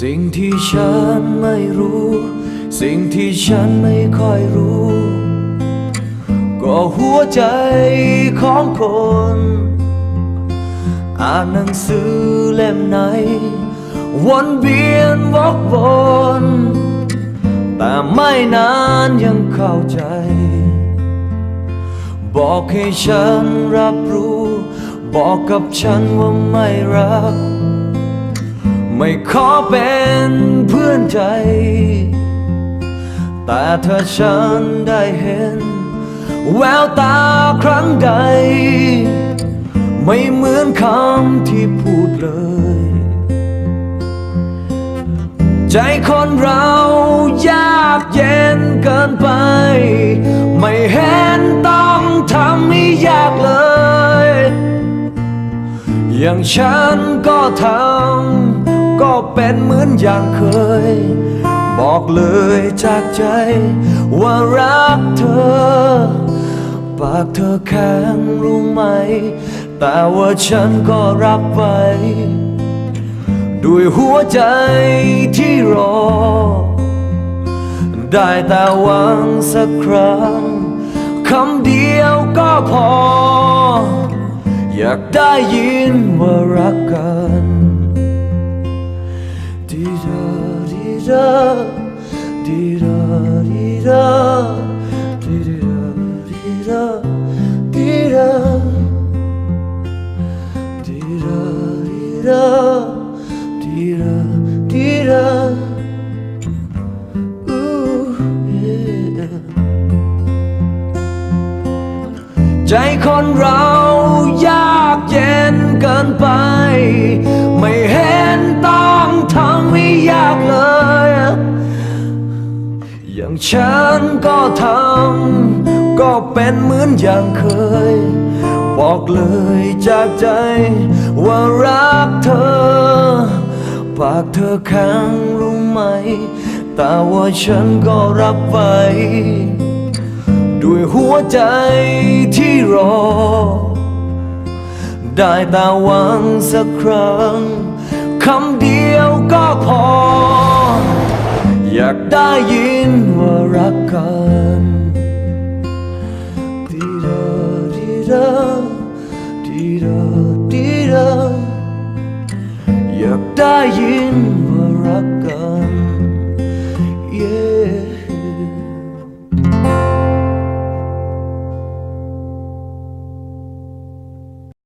สิ่งที่ฉันไม่รู้ สิ่งที่ฉันไม่ค่อยรู้ ก็หัวใจของคน อ่านหนังสือเล่มไหน วนเวียนวกวน แต่ไม่นานยังเข้าใจ บอกให้ฉันรับรู้ บอกกับฉันว่าไม่รัก ไม่ขอเป็นเพื่อนใจ แต่เธอฉันได้เห็น แววตาครั้งใด ไม่เหมือนคำที่พูดเลย ใจคนเรา นเกินไป ไม่เห็นต้องทำให้ยากเลย อย่างฉันก็ทำก็เป็นเหมือนอย่างเคย บอกเลยจากใจว่ารักเธอ ปากเธอแข็งรู้ไหม แต่ว่าฉันก็รักไป ด้วยหัวใจที่รอ ได้แต่หวังสักครั้งคำเดียวก็พอ อยากได้ยินว่ารักกัน ใจคนเรายากเย็นเกินไป ไม่เห็นต้องทำให้ยากเลย อย่างฉันก็ทำก็เป็นเหมือนอย่างเคย บอกเลยจากใจว่ารักเธอ ปากเธอแข็งรู้ไหม แต่ว่าฉันก็รับไว้ ด้วยหัวใจที่รอ ได้แต่หวังสักครั้งคำเดียวก็พอ อยากได้ยินว่ารักกันดีดาดีดาดีดาดีดาอยากได้ยินว่ารักกัน